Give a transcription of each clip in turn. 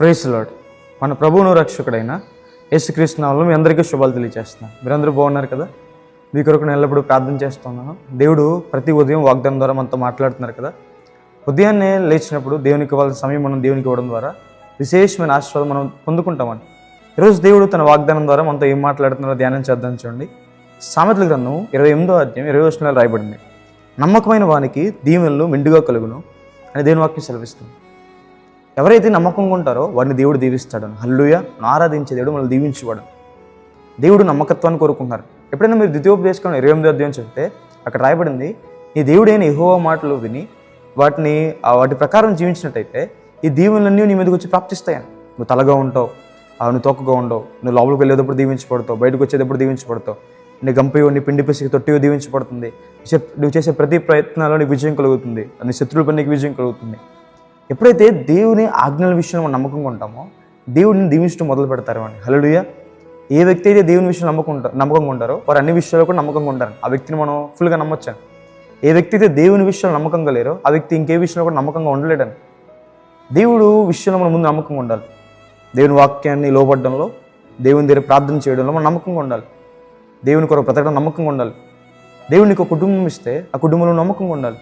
Price lord మన ప్రభువును రక్షకుడైన యేసుక్రీస్తు మీ అందరికీ శుభాలు తెలియజేస్తున్నాను మీరందరూ బాగున్నారు కదా? మీ కొరకు నేను ఎల్లప్పుడూ ప్రార్థన చేస్తున్నాను. దేవుడు ప్రతి ఉదయం వాగ్దానం ద్వారా మనతో మాట్లాడుతున్నారు కదా? ఉదయాన్నే లేచినప్పుడు దేవునికి ఇవ్వాల్సిన సమయం మనం దేవునికి ఇవ్వడం ద్వారా విశేషమైన ఆశీర్వాదం మనం పొందుకుంటామని ఈరోజు దేవుడు తన వాగ్దానం ద్వారా మనతో ఏం మాట్లాడుతున్నారో ధ్యానం చేద్దాం చూడండి. సామెతల గ్రంథం ఇరవై ఎనిమిదో అధ్యాయం ఇరవై వచనాలు రాయబడింది. నమ్మకమైన వానికి దీవెనలు మెండుగా కలుగును అని దేవుని వాక్యం సెలవిస్తుంది. ఎవరైతే నమ్మకంగా ఉంటారో వాడిని దేవుడు దీవిస్తాడు. హల్లుయ ఆరాధించే దేవుడు మనల్ని దీవించేవాడు. దేవుడు నమ్మకత్వాన్ని కోరుకుంటున్నారు. ఎప్పుడైనా మీరు ద్వితీయోపదేశంలో ఇరవై ఎనిమిది అధ్యాయం చెప్తే అక్కడ రాయబడింది ఈ దేవుడైన ఎహోవా మాటలు విని వాటిని వాటి ప్రకారం జీవించినట్టయితే ఈ దీవెనలన్నీ నీ మీదకి వచ్చి ప్రాప్తిస్తాయని. నువ్వు తలగా ఉంటావు ఆ, నువ్వు తోకగా ఉండవు నువ్వు లోపలికి వెళ్ళేటప్పుడు దీవించబడతావు బయటకు వచ్చేటప్పుడు దీవించబడతావు నీ గంపయో నీ పిండి పిసికి తొట్టియో దీవించబడుతుంది నువ్వు చేసే ప్రతి ప్రయత్నాల్లో నీకు విజయం కలుగుతుంది నీ శత్రువుల పనికి నీకు విజయం కలుగుతుంది. ఎప్పుడైతే దేవుని ఆజ్ఞల విషయంలో మనం నమ్మకంగా ఉంటామో దేవుడిని దీవించడం మొదలు పెడతారు అని. హలోయ ఏ వ్యక్తి అయితే దేవుని విషయం నమ్మకుంటారు నమ్మకంగా ఉంటారో వారు అన్ని విషయాల్లో కూడా నమ్మకంగా ఉంటారు. ఆ వ్యక్తిని మనం ఫుల్గా నమ్మొచ్చాను ఏ వ్యక్తి అయితే దేవుని విషయంలో నమ్మకంగా లేరో ఆ వ్యక్తి ఇంకే విషయంలో కూడా నమ్మకంగా ఉండలేడని. దేవుడు విషయంలో మనం ముందు నమ్మకంగా ఉండాలి. దేవుని వాక్యాన్ని లోపడడంలో దేవుని దగ్గర ప్రార్థన చేయడంలో మనం నమ్మకంగా ఉండాలి. దేవుని కొరకు బ్రతకడం నమ్మకంగా ఉండాలి. దేవునికి ఒక కుటుంబం ఇస్తే ఆ కుటుంబంలో నమ్మకంగా ఉండాలి.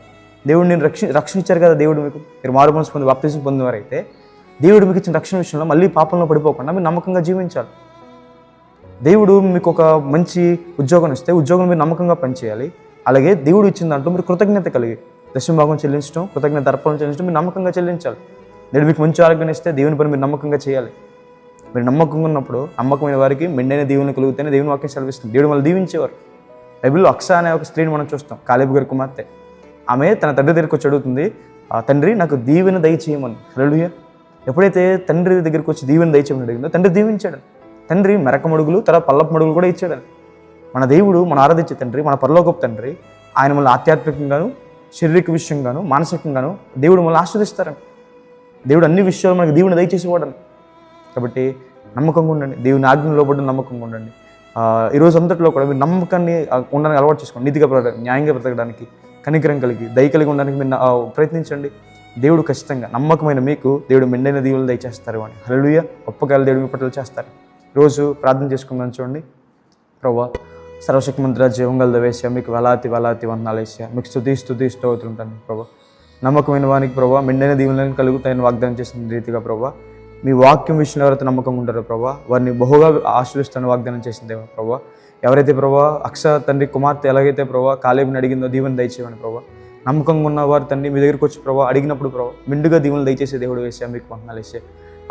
దేవుడు నేను రక్షి రక్షణ ఇచ్చారు కదా దేవుడు మీకు? మీరు మారు మనసు పొంది బాప్తీసం పొందినవారైతే దేవుడు మీకు ఇచ్చిన రక్షణ విషయంలో మళ్ళీ పాపంలో పడిపోకుండా మీరు నమ్మకంగా జీవించాలి. దేవుడు మీకు ఒక మంచి ఉద్యోగం ఇస్తే ఉద్యోగం మీరు నమ్మకంగా పనిచేయాలి. అలాగే దేవుడు ఇచ్చిన దాంట్లో మీరు కృతజ్ఞత కలిగి దశమ భాగం చెల్లించడం కృతజ్ఞత దర్పణం చెల్లించడం మీరు నమ్మకంగా చెల్లించాలి. నేను మీకు మంచి ఆరోగ్యం ఇస్తే దేవుని పని మీరు నమ్మకంగా చేయాలి. మీరు నమ్మకంగా ఉన్నప్పుడు నమ్మకమైన వారికి మెండైన దేవుని కలుగుతేనే దేవుని వాక్యం సెలవిస్తుంది. దేవుడు మళ్ళీ దీవించేవారు. బైబిల్లో అక్ష అనే ఒక స్త్రీని మనం చూస్తాం కాలేబు గారి కుమార్తె. ఆమె తన తండ్రి దగ్గరికి వచ్చి అడుగుతుంది "ఆ తండ్రి నాకు దీవెన దయచేయమని. హల్లెలూయా. ఎప్పుడైతే తండ్రి దగ్గరికి వచ్చి దీవెన దయచేయమని అడిగిందో తండ్రి దీవించాడు. తండ్రి మెరకమడుగులు తర్వాత పల్లపు మడుగులు కూడా ఇచ్చాడని మన దేవుడు మన ఆరాధించే తండ్రి మన పరలోకపు తండ్రి ఆయన మనల్ని ఆధ్యాత్మికంగాను శారీరక విషయంగాను మానసికంగాను దేవుడు మనల్ని ఆస్వాదిస్తారని దేవుడు అన్ని విషయాలు మనకి దేవుని దయచేసి వాడని కాబట్టి నమ్మకంగా ఉండండి. దేవుని ఆజ్ఞలో లోబడి నమ్మకంగా ఉండండి. ఈరోజు అంతట్లో కూడా మీరు నమ్మకాన్ని ఉండడానికి అలవాటు చేసుకోండి. నీతిగా బ్రతకడానికి న్యాయంగా బ్రతకడానికి. కనికరం కలిగి దయ కలిగి ఉండడానికి మీరు ప్రయత్నించండి. దేవుడు ఖచ్చితంగా నమ్మకమైన మీకు దేవుడు మెండైన దీవులు దయచేస్తారు అని. హలలుయ గొప్పకాల దేవుడు మీ పట్ల చేస్తారు. రోజు ప్రార్థన చేసుకుందాం చూడండి. ప్రభా సర్వశక్తిమంత్ర జీవంగల దవేశ్య మీకు వెలాతి వెలాతి వందనాలు మీకు స్థుతి స్థుతి ఉంటాను ప్రభా నమ్మకమైన వానికి ప్రభా మెండైన దీవులను కలుగుతాయని వాగ్దానం చేసిన రీతిగా ప్రభా మీ వాక్యం విషయంలో ఎవరైతే నమ్మకంగా ఉంటారో ప్రభా వారిని బహుగా ఆశ్రయిస్తాను వాగ్దానం చేసిన దేవ ప్రభా ఎవరైతే ప్రభా అక్ష తండ్రి కుమార్తె ఎలాగైతే ప్రభా కాలేబుని అడిగిందో దీవెని దయచేయమని ప్రభా. నమ్మకంగా ఉన్న వారు తండ్రి మీ దగ్గరికి వచ్చి ప్రభా అడిగినప్పుడు ప్రభా మిండుగా దీవులు దయచేసే దేవుడు వేసే మీకు వందనాలు వేసే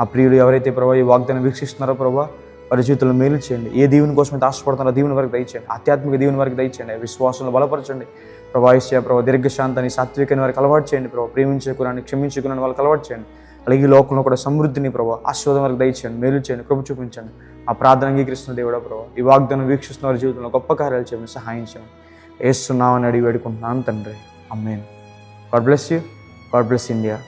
ఆ ప్రియులు ఎవరైతే ప్రభా ఈ వాగ్దానం వీక్షిస్తున్నారో ప్రభా వారి జీవితంలో మేలు చేయండి. ఏ దీవుని కోసం అయితే ఆశపడుతున్నారో దీవుని వరకు దయచేయండి. ఆధ్యాత్మిక దీవుని వరకు దయచేయండి. విశ్వాసంలో బలపరచండి. ప్రభావిష్య ప్రభావ దీర్ఘశాంతాన్ని సాత్వికని వారికి అలవాటు చేయండి ప్రభావ ప్రేమించుకున్నాను క్షమించుకున్నాను వాళ్ళకి అలవాటు చేయండి. అలాగే ఈ లోకంలో కూడా సమృద్ధిని ప్రభావ ఆశీర్వాదం వరకు దయచేయండి మేలు చేయండి కృప చూపించండి. ఆ ప్రార్థన అంగీకరిస్తున్న దేవుడా ప్రభావ ఈ వాగ్దానం వీక్షిస్తున్న వారి జీవితంలో గొప్ప కార్యాలు చేయమని సహాయం చేయండి. వేస్తున్నామని అడిగి వేడుకుంటున్నాను తండ్రి. Amen God bless you. God bless India.